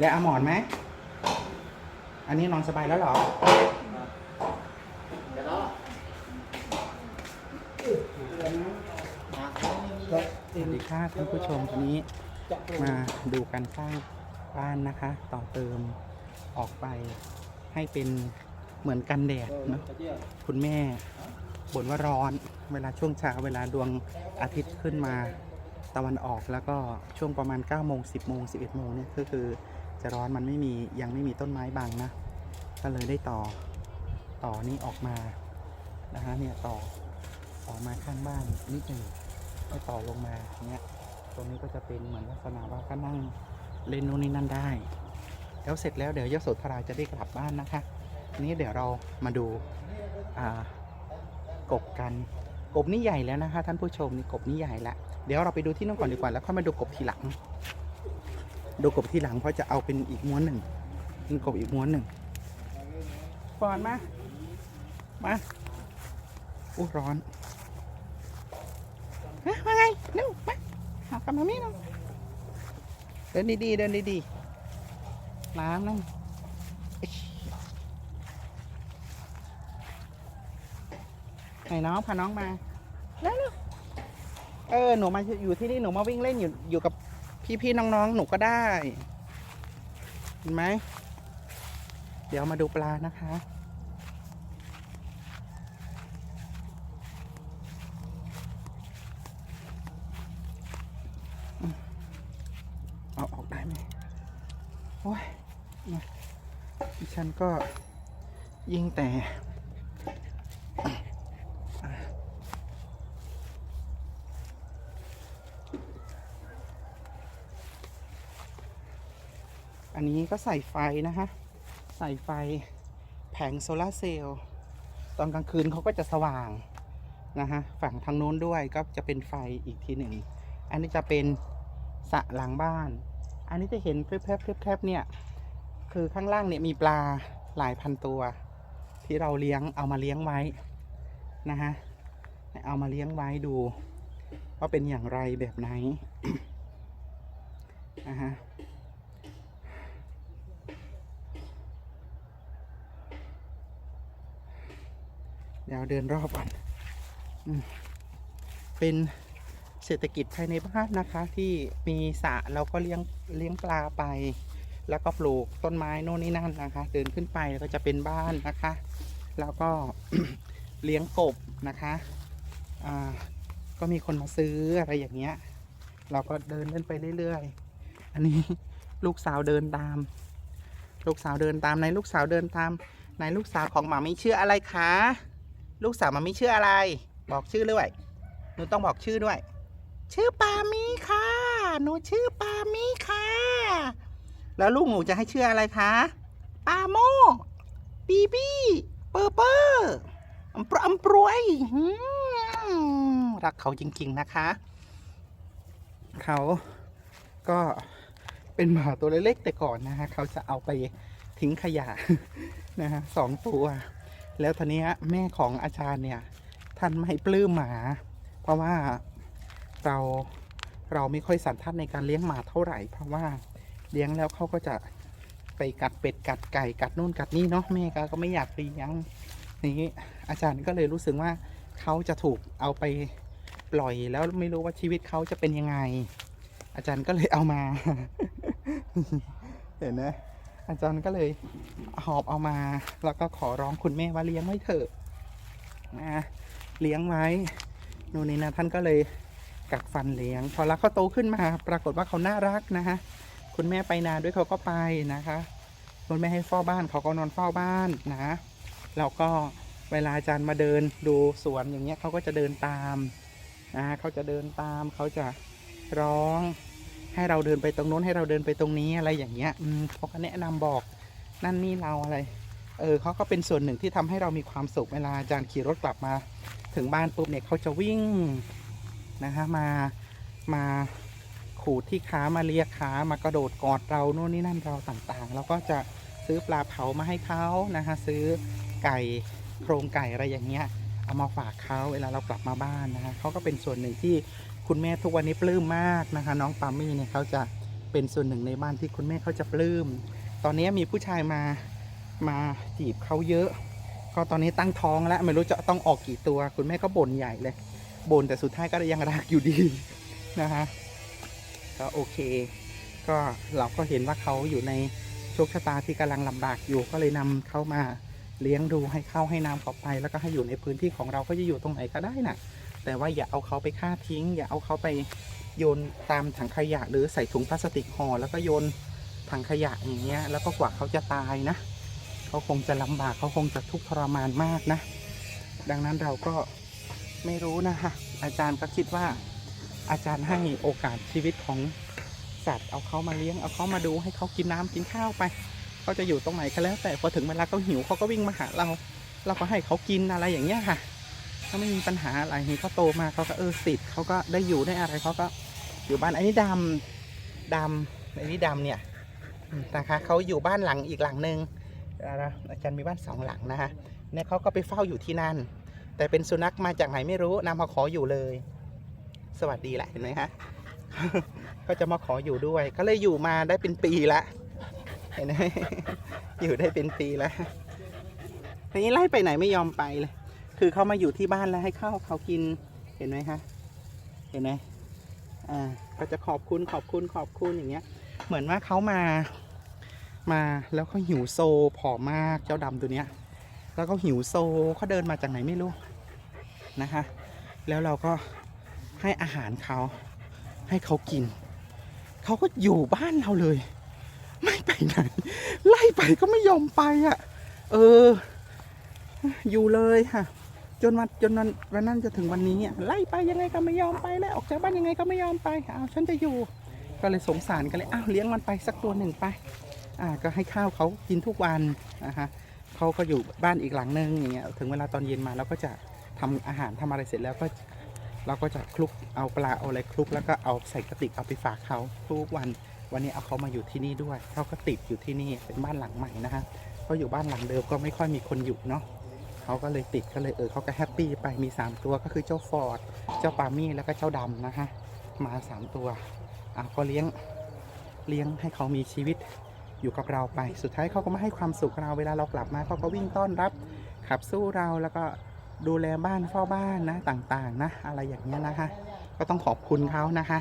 แล้วเอาหมอนไหม อันนี้นอนสบายแล้วเหรอ เดี๋ยวแล้วสวัสดีค่ะท่านผู้ชมวันนี้มาดูการสร้างบ้านนะคะ ต่อเติมออกไปให้เป็นเหมือนกันแดดเนอะคุณแม่บ่นว่าร้อนเวลาช่วงเช้าเวลาดวงอาทิตย์ขึ้นมาตะวันออกแล้วก็ช่วงประมาณ9โมง10โมง11โมงเนี่ยก็คือ จะร้อนมันไม่มียังไม่มีต้นไม้บังนะ ก็เลยได้ต่อต่อนี้ออกมานะคะเนี่ยต่อออกมาข้างบ้านนิดหนึ่งให้ต่อลงมาเนี้ยตรงนี้ก็จะเป็นเหมือนลักษณะว่าก็นั่งเล่นนู่นนี่นั่นได้ แล้วเสร็จแล้วเดี๋ยวยโสธราจะได้กลับบ้านนะคะนี้เดี๋ยวเรามาดูกบกัน กบนี่ใหญ่แล้วนะคะท่านผู้ชมนี่กบนี่ใหญ่ละเดี๋ยวเราไปดูที่นู่นก่อนดีกว่าแล้วค่อยมาดูกบทีหลัง ดูกบที่หลังเพราะจะเอาเป็นอีกม้วนหนึ่งเป็นกบอีกม้วนหนึ่งฟอนมา มาอู้ร้อนฮะว่าไงเร็วมาหากลับมามี่นาะเดินดีๆเดินดีๆน้ำนั่นอิ๊ยไหนน้องพาน้องมาแล้วเออหนูมาอยู่ที่นี่หนูมาวิ่งเล่นอยู่อยู่กับ พี่ๆน้องๆหนูก็ได้ เห็นไหม เดี๋ยวมาดูปลานะคะ เอาออกได้ไหมโอ้ยดิฉันก็ยิงแต่ อันนี้ก็ใส่ไฟนะคะ ใส่ไฟแผงโซลาเซลล์ตอนกลางคืนเขาก็จะสว่างนะฮะฝั่งทางโน้นด้วยก็จะเป็นไฟอีกทีหนึ่ง อันนี้จะเป็นสระหลังบ้าน อันนี้จะเห็นแพรบๆแพรบๆเนี่ย คือข้างล่างเนี่ยมีปลาหลายพันตัว ที่เราเลี้ยงเอามาเลี้ยงไว้นะฮะเอามาเลี้ยงไว้ดู ว่าเป็นอย่างไรแบบไหนนะฮะ เดี๋ยวเดินรอบก่อนอเป็นเศรษฐกิจภายในบ้านนะคะ ที่มีสระเราก็เลี้ยงเลี้ยงปลาไป แล้วก็ปลูกต้นไม้โน่นนี่นั่นนะคะ เดินขึ้นไปก็จะเป็นบ้านนะคะ แล้วก็เลี้ยงกบนะคะอ่าก็มีคนมาซื้ออะไรอย่างเงี้ย เราก็เดินเล่นไปเรื่อยๆ อันนี้ลูกสาวเดินตาม ลูกสาวเดินตามในลูกสาวเดินตามในลูกสาวของหมาไม่เชื่ออะไรคะ ลูกสาวมาไม่ชื่ออะไร บอกชื่อด้วยหนูต้องบอกชื่อด้วย ชื่อปามีค่ะ หนูชื่อปามีค่ะ แล้วลูกหนูจะให้ชื่ออะไรคะปาโมบีบี้เปอร์เปอร์อัมปรอัมปรวยรักเขาจริงๆนะคะ เขาก็เป็นหมาตัวเล็กๆแต่ก่อนนะฮะเขาจะเอาไปทิ้งขยะนะฮะสองตัว แล้วทีนี้แม่ของอาจารย์เนี่ย ท่านไม่ปลื้มหมา เพราะว่าเราเราไม่ค่อยสันทัดในการเลี้ยงหมาเท่าไหร่ เพราะว่าเลี้ยงแล้วเขาก็จะไปกัดเป็ดกัดไก่กัดนู่นกัดนี่เนาะแม่ก็ก็ไม่อยากเลี้ยงนี้อาจารย์ก็เลยรู้สึกว่าเขาจะถูกเอาไปปล่อยแล้วไม่รู้ว่าชีวิตเขาจะเป็นยังไง อาจารย์ก็เลยเอามา เห็นไหม อาจารย์ก็เลยหอบเอามา แล้วก็ขอร้องคุณแม่ว่าเลี้ยงไว้เถอะนะเลี้ยงไว้นู่นนี่นะท่านก็เลยกัดฟันเลี้ยง พอแล้วเขาโตขึ้นมา ปรากฏว่าเขาน่ารักนะคะคุณแม่ไปนาด้วยเขาก็ไปนะคะคุณแม่ให้เฝ้าบ้านเขาก็นอนเฝ้าบ้านนะแล้วก็เวลาอาจารย์มาเดินดูสวนอย่างเงี้ยเขาก็จะเดินตามนะเขาจะเดินตามเขาจะร้อง ให้เราเดินไปตรงโน้นให้เราเดินไปตรงนี้อะไรอย่างเงี้ยอืมเขาก็แนะนำบอกนั่นนี่เราอะไร เออเขาก็เป็นส่วนหนึ่งที่ทำให้เรามีความสุขเวลาอาจารย์ขี่รถกลับมา ถึงบ้านปุ๊บเนี่ยเขาจะวิ่งนะคะมามาขูดที่ขามาเลียขามากระโดดกอดเราโน่นนี่นั่นเราต่างๆ แล้วก็จะซื้อปลาเผามาให้เขานะคะซื้อไก่โครงไก่อะไรอย่างเงี้ยเอามาฝากเขาเวลาเรากลับมาบ้านนะคะเขาก็เป็นส่วนหนึ่งที่ คุณแม่ทุกวันนี้ปลื้มมากนะคะ น้องปามี่เนี่ยเขาจะเป็นส่วนหนึ่งในบ้านที่คุณแม่เขาจะปลื้ม ตอนนี้มีผู้ชายมามาจีบเขาเยอะ ก็ตอนนี้ตั้งท้องแล้วไม่รู้จะต้องออกกี่ตัว คุณแม่ก็บ่นใหญ่เลยบ่นแต่สุดท้ายก็ยังรักอยู่ดีนะฮะก็โอเค ก็เราก็เห็นว่าเขาอยู่ในโชคชะตาที่กำลังลำบากอยู่ก็เลยนำเขามาเลี้ยงดูให้เข้าวให้น้ำเขาไป แล้วก็ให้อยู่ในพื้นที่ของเราก็จะอยู่ตรงไหนก็ได้น่ะ แต่ว่าอย่าเอาเขาไปฆ่าทิ้ง อย่าเอาเขาไปโยนตามถังขยะหรือใส่ถุงพลาสติกห่อแล้วก็โยนถังขยะอย่างเงี้ย แล้วก็กว่าเขาจะตายนะเขาคงจะลำบากเขาคงจะทุกข์ทรมานมากนะ ดังนั้นเราก็ไม่รู้นะฮะอาจารย์ก็คิดว่า อาจารย์ให้โอกาสชีวิตของสัตว์เอาเขามาเลี้ยงเอาเขามาดูให้เขากินน้ำกินข้าวไปเขาจะอยู่ตรงไหนก็แล้ว แต่พอถึงเวลาเขาหิวเขาก็วิ่งมาหาเรา เราก็ให้เขากินอะไรอย่างเงี้ยค่ะ ถ้าไม่มีปัญหาอะไรเห็นเขาโตมาเขาก็เออติดเขาก็ได้อยู่ได้อะไรเขาก็อยู่บ้านอันนี้ดำดำอันนี้ดำเนี่ยนะคะเขาอยู่บ้านหลังอีกหลังหนึ่งนะอาจารย์มีบ้านสองหลังนะคะเนี่ยเขาก็ไปเฝ้าอยู่ที่นั่น แต่เป็นสุนัขมาจากไหนไม่รู้นำมาขออยู่เลย สวัสดีแหละเห็นไหมคะก็จะมาขออยู่ด้วย ก็เลยอยู่มาได้เป็นปีละเห็นไหมอยู่ได้เป็นปีล้วทีนี้ไล่ไปไหนไม่ยอมไปเลย คือเขามาอยู่ที่บ้านแล้วให้ข้าวเขากินเห็นไหมคะเห็นไหมอ่าก็จะขอบคุณขอบคุณขอบคุณอย่างเงี้ย เหมือนว่าเขามามาแล้วเขาหิวโซผอมมากเจ้าดำตัวเนี้ย แล้วก็หิวโซเขาเดินมาจากไหนไม่รู้นะคะ แล้วเราก็ให้อาหารเขาให้เขากิน เขาก็อยู่บ้านเราเลย ไม่ไปไหน ไล่ไปก็ไม่ยอมไปอะ เออ อยู่เลยค่ะ จนวันจนวันวันนั้นจะถึงวันนี้อะไล่ไปยังไงก็ไม่ยอมไปแล้วออกจากบ้านยังไงก็ไม่ยอมไปอ้าวฉันจะอยู่ ก็เลยสงสารกันเลยอ้าวเลี้ยงมันไปสักตัวหนึ่งไปอ่าก็ให้ข้าวเขากินทุกวันนะคะเขาก็อยู่บ้านอีกหลังนึงอย่างเงี้ยถึงเวลาตอนเย็นมาเราก็จะทำอาหารทำอะไรเสร็จแล้วก็เราก็จะคลุกเอาปลาเอาอะไรคลุกแล้วก็เอาใส่กระติกเอาไปฝากเขาทุกวันวันนี้เอาเขามาอยู่ที่นี่ด้วยเขาก็ติดอยู่ที่นี่เป็นบ้านหลังใหม่นะคะเขาอยู่บ้านหลังเดิมก็ไม่ค่อยมีคนอยู่เนาะ เขาก็เลยติดก็เลยเออเขาก็แฮปปี้ไปมี 3 ตัวก็คือเจ้าฟอร์ด เจ้าปามี่แล้วก็เจ้าดำนะคะมา 3 ตัวอะก็เลี้ยงเลี้ยงให้เขามีชีวิตอยู่กับเราไป สุดท้ายเขาก็มาให้ความสุขเราเวลาเรากลับมาเขาก็วิ่งต้อนรับ ขับสู้เราแล้วก็ดูแลบ้านเฝ้าบ้านนะต่างๆนะ อะไรอย่างเงี้ยนะคะ ก็ต้องขอบคุณเขานะคะ